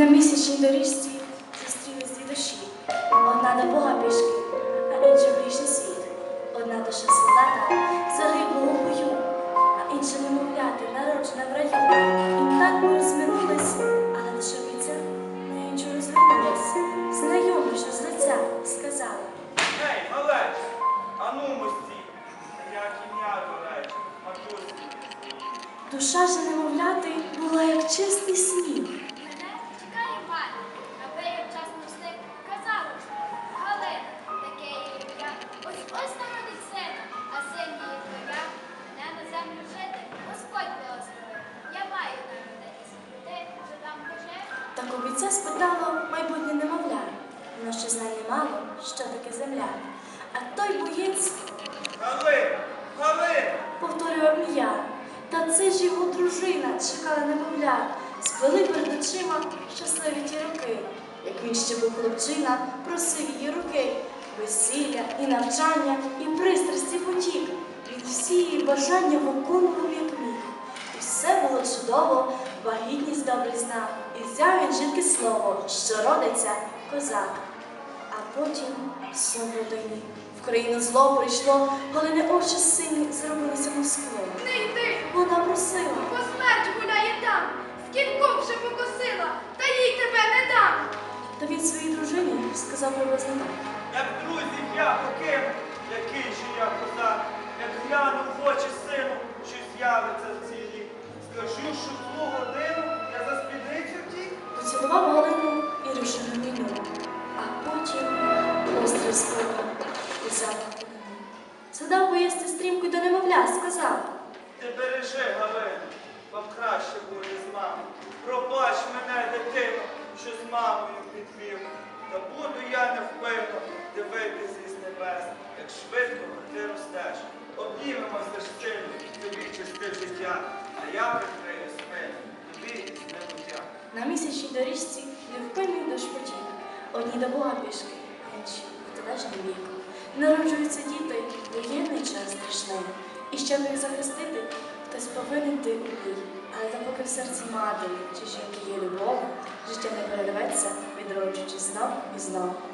місячній доріжці зустрілись дві душі. Одна до Бога пішки, а інша в грішний світ. Одна душа солдата загиблого в бою, а інша немовляти, народжена в раю. І так ми розминулись, але душа бійця на іншу розвернулась. Знайомий, що з лиця сказала. Гей, малеч, а ну мості, як ім'я, речі, матусі. Душа ж немовляти була як чистий сніг. Чекає аби я вчасно встиг. Казала Галина, таке ім'я. Ось ось народить сина, а син її твоя. Мене на землю жити, Господь благословив. Я маю народитися. Ти вже там пожив? Так у спитало майбутнє немовля. Воно ще знає мало, що таке земля. А той боєць Галина, Галина! повторював ім'я. Та це ж його дружина чекала немовля. Сплели перед очима щасливі. Як він ще був хлопчина, просив її руки. Весілля і навчання, і пристрасті потік. Він всі її бажання виконував, як міг. І все було чудово, вагітність добре знав. І взяв він жінки слово, що родиться козак. А потім сон родині. В країну зло прийшло, коли не очі сині зробилися Москвою. Не йди, Вона просила, бо своїй дружині сказав приблизно так. Як друзів я покинув, який же я козак, як глянув в очі сину, що з'явиться в цій рік. Скажу, що в ту годину я за спідницю втік. Поцілував Галину і рушив на війну. А потім постріл спинив і запах полину. Задав поїсти стрімку до немовля, сказав. Ти бережи, Галину, вам краще буде з мамою. Пробач мене, дитино, що з мамою підвів. Та буду я невпинно дивитися із небес, як швидко ти ростеш. Обнімемося ж сильно, тобі чисти життя, а я прикрию спину, тобі небуття. На місячній доріжці невпинний дощ потік. Одні до Бога пішки, інші в тележний вік. Народжуються діти, воєнний час страшний. І щоб їх захистити, хтось повинен йти у. Але допоки в серці матері чи жінки є любов, життя не is not.